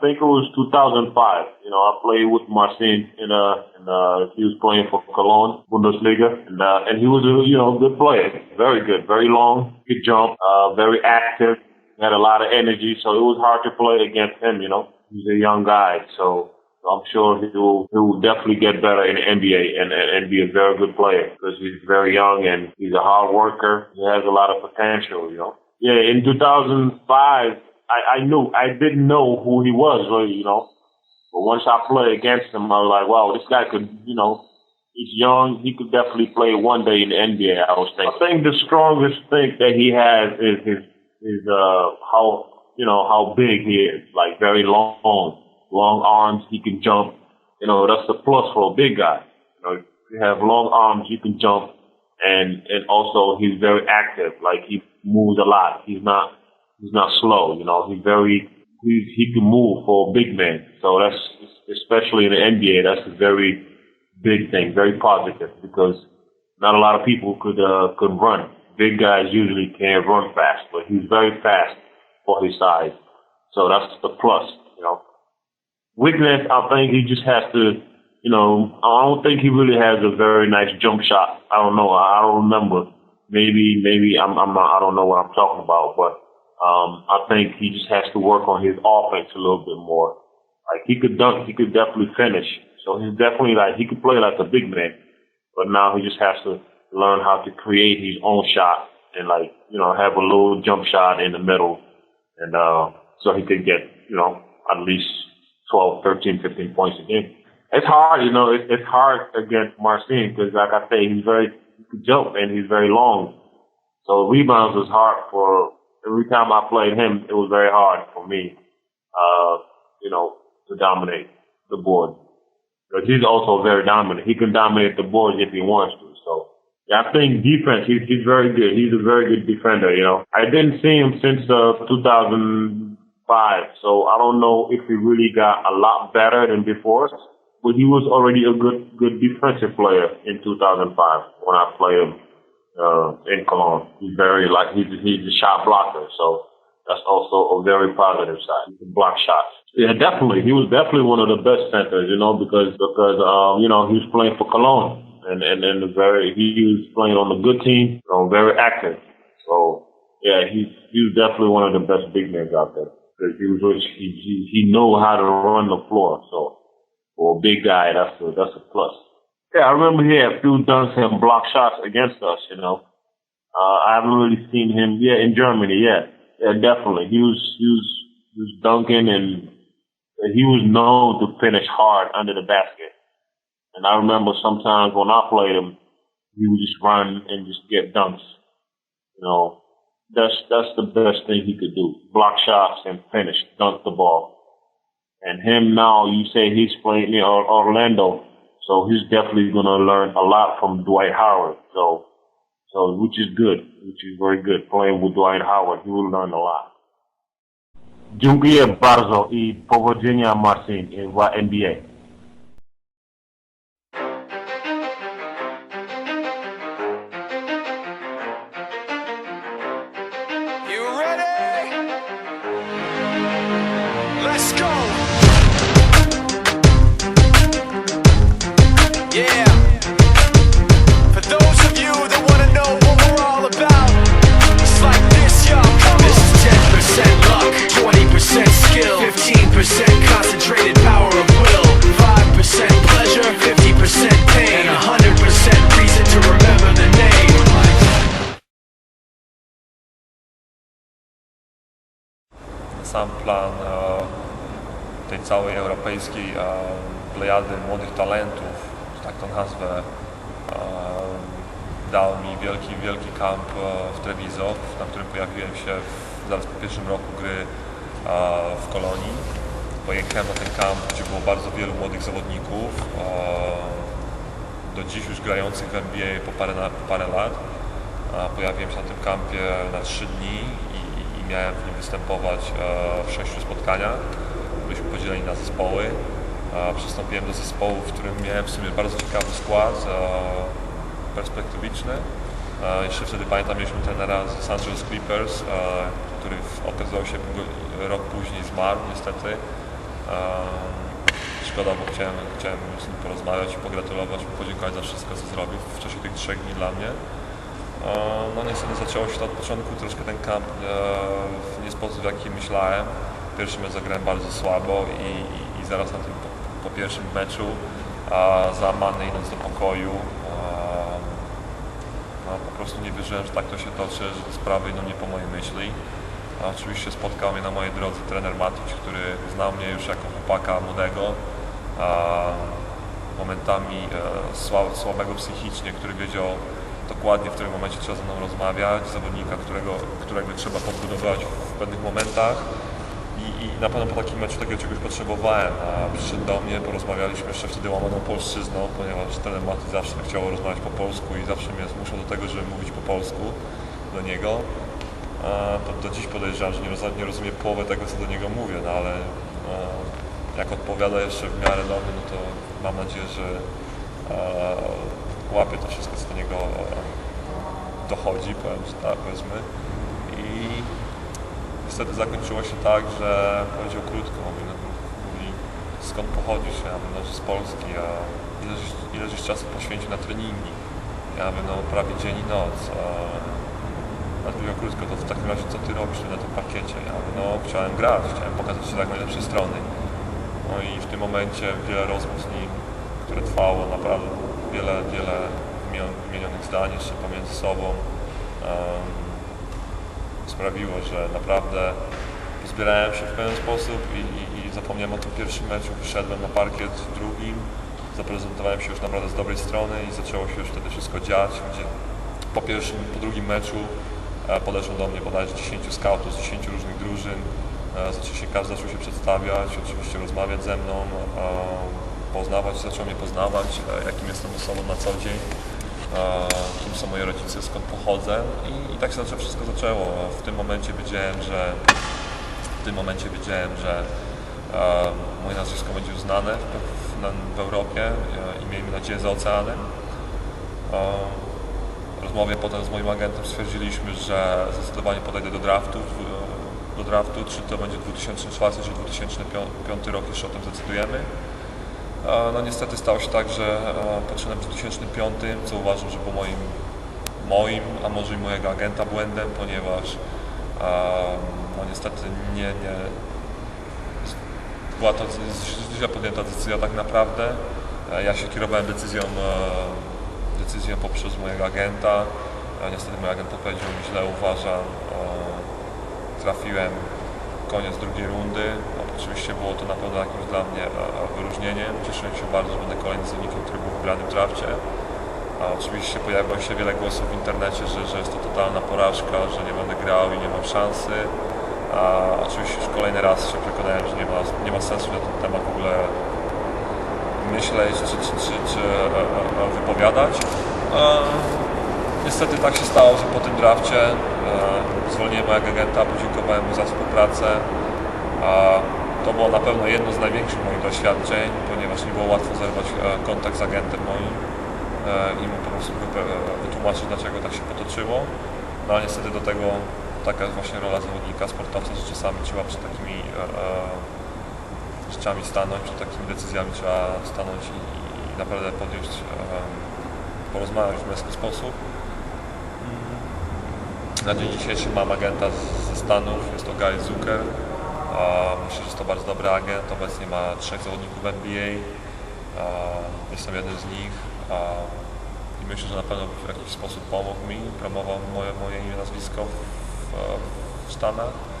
think it was 2005. You know, I played with Marcin in uh, in uh, he was playing for Cologne Bundesliga, and uh, and he was a you know good player, very good, very long, good jump, uh, very active, had a lot of energy, so it was hard to play against him. You know, he's a young guy, so. I'm sure he will, he will definitely get better in the NBA and, and, and be a very good player because he's very young and he's a hard worker. He has a lot of potential, you know. Yeah, in 2005, I, I knew, I didn't know who he was really, you know. But once I played against him, I was like, wow, this guy could, you know, he's young. He could definitely play one day in the NBA, I was thinking. I think the strongest thing that he has is his, is, uh, how, you know, how big he is. Like very long, long arms. He can jump. You know, that's the plus for a big guy. You know, if you have long arms, you can jump. And, and also he's very active. Like he moves a lot. He's not, he's not slow. You know, he's very he he can move for a big man. So that's especially in the NBA. That's a very big thing, very positive because not a lot of people could uh, could run. Big guys usually can't run fast, but he's very fast for his size. So that's the plus, you know. Weakness, I think he just has to, you know, I don't think he really has a very nice jump shot. I don't know. I don't remember. Maybe, maybe I'm, I'm not, I don't know what I'm talking about, but um, I think he just has to work on his offense a little bit more. Like he could dunk, he could definitely finish. So he's definitely like he could play like a big man, but now he just has to learn how to create his own shot and like you know have a little jump shot in the middle, and uh, so he could get you know at least 12, 13, 15 points a game. It's hard, you know, it's, hard against Marcin because like I say, he's very he could jump and he's very long. So rebounds was hard for every time I played him, it was very hard for me, uh, you know, to dominate the board. Because he's also very dominant. He can dominate the board if he wants to. So, I think defense, he's, he's very good. He's a very good defender, you know. I didn't see him since uh, 2005, so I don't know if he really got a lot better than before. But he was already a good, good defensive player in 2005 when I played him uh, in Cologne. He's very like he's he's a shot blocker, so that's also a very positive side. He can block shots. Yeah, definitely. He was definitely one of the best centers, you know, because because um, you know, he was playing for Cologne and and, and very he was playing on a good team, you know, very active. So yeah, he's he was definitely one of the best big men out there. Because he was he he, he know how to run the floor. So for a big guy, that's a that's a plus. Yeah, I remember he had a few dunks and block shots against us, you know. Uh, I haven't really seen him, yeah, in Germany, yeah. Yeah, definitely. He was, he was, he was dunking and he was known to finish hard under the basket. And I remember sometimes when I played him, he would just run and just get dunks. You know, that's, that's the best thing he could do. Block shots and finish, dunk the ball. And him now, you say he's playing, you know, Orlando so he's definitely going to learn a lot from Dwight Howard. So, so which is good, which is very good. Playing with Dwight Howard, he will learn a lot. Dziękuję bardzo i powodzenia Marcin w uh, NBA. Sam plan e, tej całej europejskiej e, plejady młodych talentów, tak to nazwę, e, dał mi wielki, wielki kamp w Treviso, na którym pojawiłem się w, zaraz po pierwszym roku gry w Kolonii. Pojechałem na ten kamp, gdzie było bardzo wielu młodych zawodników, do dziś już grających w NBA po parę, po parę lat. Pojawiłem się na tym kampie na trzy dni i miałem w nim występować e, w sześciu spotkaniach. Byliśmy podzieleni na zespoły. Przystąpiłem do zespołu, w którym miałem w sumie bardzo ciekawy skład, e, perspektywiczny. E, Jeszcze wtedy pamiętam, mieliśmy trenera z Los Angeles Clippers, który okazał się rok później zmarł niestety. Szkoda, bo chciałem, chciałem z nim porozmawiać pogratulować podziękować za wszystko, co zrobił w czasie tych trzech dni dla mnie. E, No niestety zaczęło się to od początku troszkę ten kamp e, w nie sposób, w jaki myślałem. Pierwszy mecz zagrałem bardzo słabo i, i, i zaraz na tym po, po pierwszym meczu załamany idąc do pokoju a, no, po prostu nie wierzyłem, że tak to się toczy, że te sprawy idą nie po mojej myśli. Oczywiście spotkał mnie na mojej drodze trener Matuś, który znał mnie już jako chłopaka młodego, momentami e, sła- słabego psychicznie, który wiedział dokładnie w którym momencie trzeba ze mną rozmawiać, zawodnika, którego, którego trzeba podbudować w pewnych momentach. I, I na pewno po takim meczu takiego czegoś potrzebowałem. A przyszedł do mnie, porozmawialiśmy jeszcze wtedy łamaną polszczyzną, ponieważ trener Maty zawsze chciał rozmawiać po polsku i zawsze mnie zmuszał do tego, żeby mówić po polsku do niego. A to do dziś podejrzewam, że nie, roz, nie rozumie połowę tego, co do niego mówię, no ale e, jak odpowiada jeszcze w miarę do mnie, no to mam nadzieję, że e, łapie to wszystko, co do niego e, dochodzi, tak, powiedzmy. I niestety zakończyło się tak, że powiedział krótko, mówi, no, mówi skąd pochodzisz? Ja mówię, no, że z Polski, a ile, żeś- czasu poświęcił na treningi? Ja mówię, no prawie dzień i noc. A, a mówił krótko, to w takim razie co ty robisz na tym parkiecie? Ja mówię, no chciałem grać, chciałem pokazać się z najlepszej strony. No i w tym momencie wiele rozmów z nim, które trwało naprawdę wiele, wiele zdań jeszcze pomiędzy sobą. sprawiło, że naprawdę pozbierałem się w pewien sposób i, i, i zapomniałem o tym pierwszym meczu. Wyszedłem na parkiet w drugim, zaprezentowałem się już naprawdę z dobrej strony i zaczęło się już wtedy wszystko dziać, gdzie po pierwszym, po drugim meczu e, podeszło do mnie bodajże 10 scoutów z 10 różnych drużyn. E, Zaczął się, każdy zaczął się przedstawiać, oczywiście rozmawiać ze mną, e, poznawać, zaczął mnie poznawać, jakim jestem osobą na co dzień, kim są moje rodzice, skąd pochodzę i, i tak się zaczęło, wszystko zaczęło. W tym momencie wiedziałem, że w tym momencie wiedziałem, że e, moje nazwisko będzie uznane w, w, w Europie i miejmy nadzieję za oceanem. E, rozmowie potem z moim agentem stwierdziliśmy, że zdecydowanie podejdę do draftu, do draftu, czy to będzie 2004 czy 2005 rok, jeszcze o tym zdecydujemy. No niestety stało się tak, że e, w 2005, co uważam, że po moim, moim, a może i mojego agenta błędem, ponieważ no niestety nie, nie była to źle podjęta decyzja tak naprawdę. E, Ja się kierowałem decyzją, e, decyzją poprzez mojego agenta. Niestety mój agent powiedział mi źle, uważam. Trafiłem koniec drugiej rundy. Oczywiście było to na pewno jakimś dla mnie e, wyróżnieniem. Cieszyłem się bardzo, że będę kolejnym zawodnikiem, który był wybrany w drafcie. A oczywiście pojawiło się wiele głosów w internecie, że, że jest to totalna porażka, że nie będę grał i nie mam szansy. A oczywiście już kolejny raz się przekonałem, że nie ma, nie ma sensu na ten temat w ogóle myśleć czy, czy, czy, czy e, e, wypowiadać. E, niestety tak się stało, że po tym drafcie zwolniłem mojego agenta, podziękowałem mu za współpracę. A to było na pewno jedno z największych moich doświadczeń, ponieważ nie było łatwo zerwać e, kontakt z agentem moim e, i mu po prostu e, wytłumaczyć, dlaczego tak się potoczyło. No ale niestety do tego taka jest właśnie rola zawodnika, sportowca, że czasami trzeba przed takimi rzeczami stanąć, przed takimi decyzjami trzeba stanąć i, i naprawdę podjąć, porozmawiać w męski sposób. Na dzień dzisiejszy mam agenta ze Stanów, jest to Gary Zucker. Myślę, że jest to bardzo dobry agent. Obecnie ma trzech zawodników NBA. Jestem jednym z nich. I myślę, że na pewno w jakiś sposób pomógł mi, promował moje, moje imię, nazwisko w, w Stanach.